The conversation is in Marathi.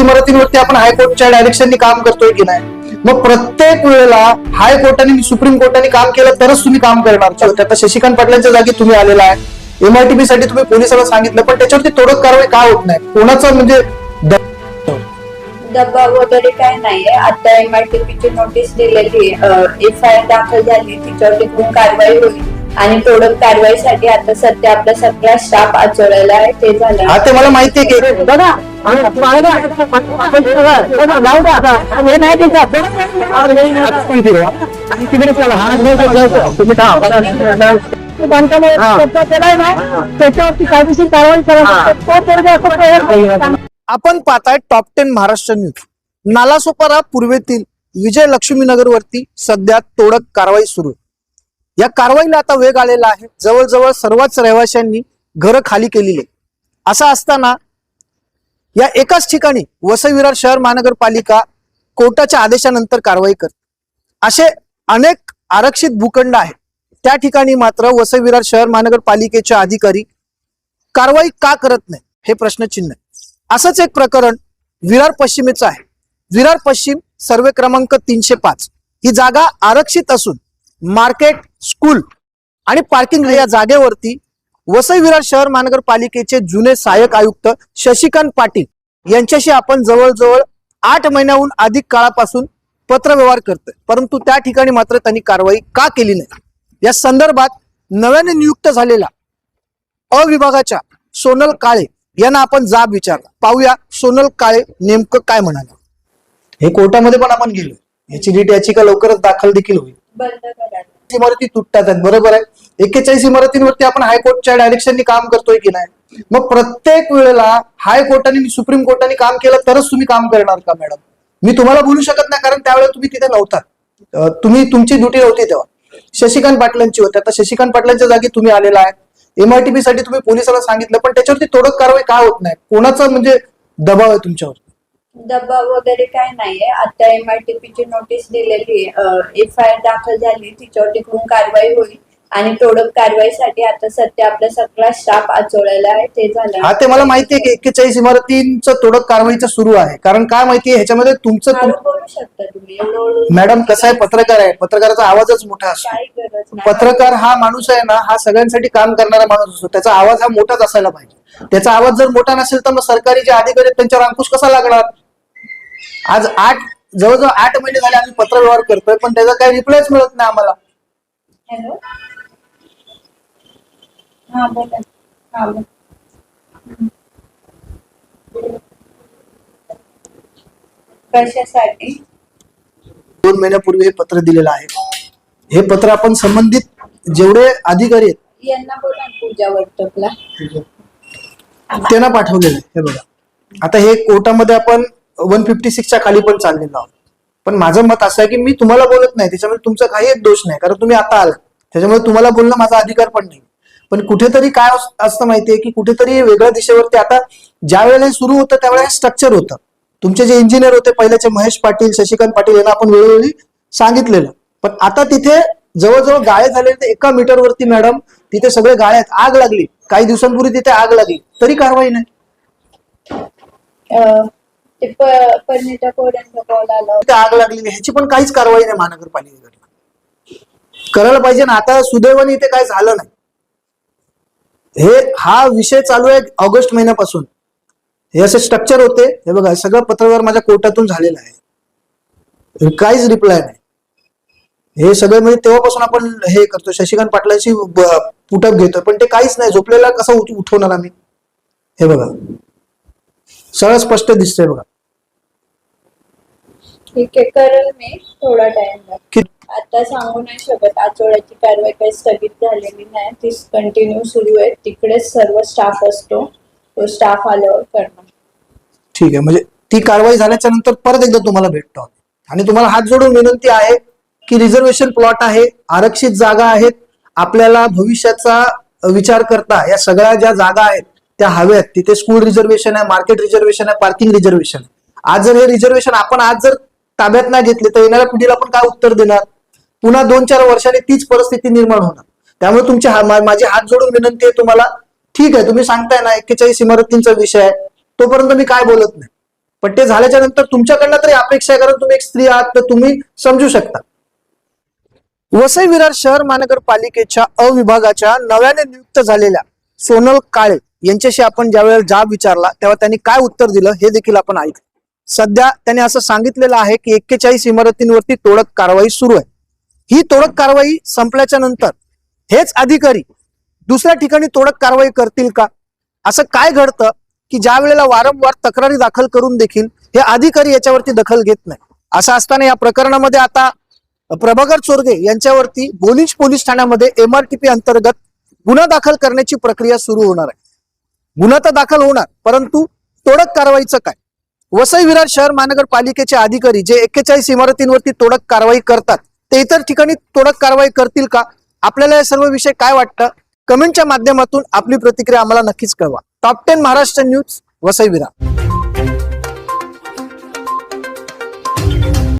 इमारतींवरती आपण हायकोर्टच्या डायरेक्शननी काम करतोय की नाही? मग प्रत्येक वेळेला हायकोर्टाने सुप्रीम कोर्टाने काम केलं तरच तुम्ही काम करणार. आता शशिकांत पाटलांच्या जागी तुम्ही आलेला आहे. एमआयटीबी साठी तुम्ही पोलिसाला सांगितलं पण त्याच्यावरती तोडक कारवाई का होत नाही? कोणाचं म्हणजे द- डब्बा वगैरे काय नाहीये. आता एमआरटीपी ची नोटीस दिलेली एफ आय आर दाखल झाली तिच्यावरती कारवाई होईल. आणि तोडक कारवाईसाठी आता सध्या आपला सगळा स्टाफ आचवलेला आहे ते झालं. हा ते मला माहितीये की बघा आपण पाहताय top ten Maharashtra news Nalasopara पूर्वेतील Vijay Laxminagar वरती सध्या तोडक कारवाई सुरू. आहे. या कारवाईला आता वेग आलेला आहे. जवळजवळ सर्वच रहिवाशांनी घरं खाली केलेली आहे. असं असताना या एकाच ठिकाणी वसई विरार शहर महानगरपालिका कोर्टाच्या आदेशानंतर कारवाई करते. असे अनेक आरक्षित भूखंड आहेत. त्या ठिकाणी मात्र वसई विरार शहर महानगरपालिकेचे अधिकारी कारवाई का करत नाही हे प्रश्नचिन्ह असंच एक प्रकरण विरार पश्चिमेचं आहे. विरार पश्चिम सर्वे क्रमांक तीनशे पाच. ही जागा आरक्षित असून मार्केट स्कूल आणि पार्किंग या जागेवरती वसई विरार शहर महानगरपालिकेचे जुने सहाय्यक आयुक्त शशिकांत पाटील यांच्याशी आपण जवळजवळ आठ महिन्याहून अधिक काळापासून पत्रव्यवहार करतोय. परंतु त्या ठिकाणी मात्र त्यांनी कारवाई का केली नाही? या संदर्भात नव्याने नियुक्त झालेला अ विभागाच्या सोनल काळे यांना आपण जाब विचारला. पाहूया सोनल काळे नेमकं काय म्हणाले. हे कोर्टामध्ये पण आपण गेलो याची रीट याचिका लवकरच दाखल देखील होईल. इमारती तुटतात बरोबर आहे? एक्केचाळीस इमारतींवरती आपण हायकोर्टच्या डायरेक्शननी काम करतोय की नाही? मग प्रत्येक वेळेला हायकोर्टाने सुप्रीम कोर्टाने काम केलं तरच तुम्ही काम करणार का मॅडम? मी तुम्हाला बोलू शकत नाही कारण त्यावेळेला तुम्ही तिथे नव्हता. तुम्ही तुमची ड्युटी नव्हती तेव्हा. शशिकांत पाटलांची होती. आता शशिकांत पाटलांच्या जागी तुम्ही आलेला आहे. एमआयटीपी साठी तुम्ही पोलिसाला सांगितलं पण त्याच्यावरती तोडक कारवाई का होत नाही? कोणाचा म्हणजे दबाव आहे तुमच्यावर? डब्बा वगैरे काय नाहीये. आता एमआरटीपी ची नोटीस दिलेली एफ आय आर दाखल झाली तिच्यावर तिकडून कारवाई होईल. आणि तोडक कारवाईसाठी आता सध्या आपला सगळा स्टाफ आचवलेला आहे. ते झालं. हा ते मला माहितीये की एक्केचाळीस इमारतींचं तोडक कारवाईचं सुरू आहे. कारण काय माहितीये ह्याच्यामध्ये तुमचं तुम- बोलू शकता तुम्ही. एवढं ओरडून मॅडम कसं आहे? पत्रकार आहे. पत्रकाराचा आवाजच मोठा असतो. काही गरज नाही. पत्रकार हा माणूस आहे ना हा सगळ्यांसाठी काम करणारा माणूस असतो. त्याचा आवाज हा मोठाच असायला पाहिजे. त्याचा आवाज जर मोठा नसेल तर मग सरकारी जे अधिकारी आहेत त्यांच्यावर अंकुश कसा लागणार? आज आठ जवळजवळ आठ महिने झाले आम्ही पत्रव्यवहार करतोय पण त्याचा काही रिप्लायच मिळत नाही आम्हाला. हॅलो? हा बोला. हा बोला. कशासाठी? दोन महिन्यापूर्वी हे पत्र दिलेलं आहे. हे पत्र आपण संबंधित जेवढे अधिकारी आहेत यांना बोला ना पूजा वर्तकला. त्यांना पाठवलेलं आहे हे बघा. आता हे कोर्टामध्ये आपण वन फिफ्टी सिक्सच्या खाली पण चाललेलो आहोत. पण माझं मत असं आहे की मी तुम्हाला बोलत नाही त्याच्यामुळे तुमचा काही एक दोष नाही कारण तुम्ही आता आला त्याच्यामुळे तुम्हाला बोलणं माझा अधिकार पण नाही. पण कुठेतरी काय असतं माहितीये की कुठेतरी वेगळ्या दिशेवरती आता ज्या वेळेला हे सुरू होतं त्यावेळेला हे स्ट्रक्चर होतं. तुमचे जे इंजिनियर होते पहिल्याचे महेश पाटील शशिकांत पाटील यांना आपण वेळोवेळी सांगितलेलं. पण आता तिथे जवळजवळ गाळे झाले तर एका मीटरवरती मॅडम तिथे सगळे गाळे आहेत. आग लागली. काही दिवसांपूर्वी तिथे आग लागली. तरी कारवाई नाही. ते प- कॉल आला होता. तिथे आग लागलेली ह्याची पण काहीच कारवाई नाही महानगरपालिकेकडनं करायला पाहिजे ना. आता सुदैवाने इथे काय झालं नाही. हे हा विषय चालू आहे ऑगस्ट महिन्यापासून. हे असे स्ट्रक्चर होते. हे बघा सगळं पत्रव्यवहार माझ्या कोर्टातून झालेला आहे. काहीच रिप्लाय नाही. हे सगळं म्हणजे तेव्हापासून आपण हे करतो. शशिकांत पाटलांशी पुटअप घेतोय. पण ते काहीच नाही. झोपलेला कसं उठ- उठवणार आम्ही? हे बघा. सरळ स्पष्ट दिसतंय बघा. ठीक आहे करेल मी थोडा टाइम आता सांगू नाही शकत आठवड्याची कारवाई काही स्थगित झालेली नाही. ती कंटिन्यू सुरू आहे. तिकडेच सर्व स्टाफ असतो. तो स्टाफ आल्यावर करणार. ठीक आहे म्हणजे ती कारवाई झाल्याच्यानंतर परत एकदा तुम्हाला भेटतो आम्ही. आणि तुम्हाला हात जोडून विनंती आहे की रिझर्वेशन प्लॉट आहे आरक्षित जागा आहेत. आपल्याला भविष्याचा विचार करता या सगळ्या ज्या जागा आहेत त्या हव्यात तिथे स्कूल रिझर्वेशन आहे मार्केट रिझर्वेशन आहे पार्किंग रिझर्वेशन आहे. आज जर हे रिझर्वेशन आपण आज जर ताब्यात नाही घेतले तर येणाऱ्या पिढीला आपण काय उत्तर देणार? पुन्हा दोन चार वर्षांनी तीच परिस्थिती निर्माण होणार. त्यामुळे तुमची माझे माझी हात जोडून विनंती आहे तुम्हाला. ठीक आहे तुम्ही सांगताय ना एक्केचाळीस इमारतींचा विषय आहे. तोपर्यंत मी काय बोलत नाही. पण ते झाल्याच्यानंतर तुमच्याकडनं तरी अपेक्षा आहे कारण तुम्ही एक स्त्री आहात तर तुम्ही समजू शकता. वसई विरार शहर महानगरपालिकेच्या अविभागाच्या नव्याने नियुक्त झालेल्या सोनल काळे यांच्याशी आपण ज्यावेळेला जाब विचारला तेव्हा त्यांनी काय उत्तर दिलं हे देखील आपण ऐकलं. सध्या त्यांनी असं सांगितलेलं आहे की एक्केचाळीस इमारतींवरती तोडक कारवाई सुरू आहे. ही तोडक कारवाई संपल्याच्या नंतर हेच अधिकारी दुसऱ्या ठिकाणी तोडक कारवाई करतील का? असं काय घडतं की ज्या वेळेला वारंवार तक्रारी दाखल करून देखील हे अधिकारी याच्यावरती दखल घेत नाही? असं असताना या प्रकरणामध्ये आता प्रभाकर चोरगे यांच्यावरती बोलिंज पोलीस ठाण्यामध्ये एमआरटीपी अंतर्गत गुन्हा दाखल करण्याची प्रक्रिया सुरू होणार आहे. गुन्हा तर दाखल होणार परंतु तोडक कारवाईचं काय? वसई विरार शहर महानगरपालिकेचे अधिकारी जे एक्केचाळीस इमारतींवरती तोडक कारवाई करतात ते इतर ठिकाणी तोडक कारवाई करतील का? आपल्याला या सर्व विषय काय वाटतं? कमेंटच्या माध्यमातून आपली प्रतिक्रिया आम्हाला नक्कीच कळवा. Top ten Maharashtra news Vasai Virar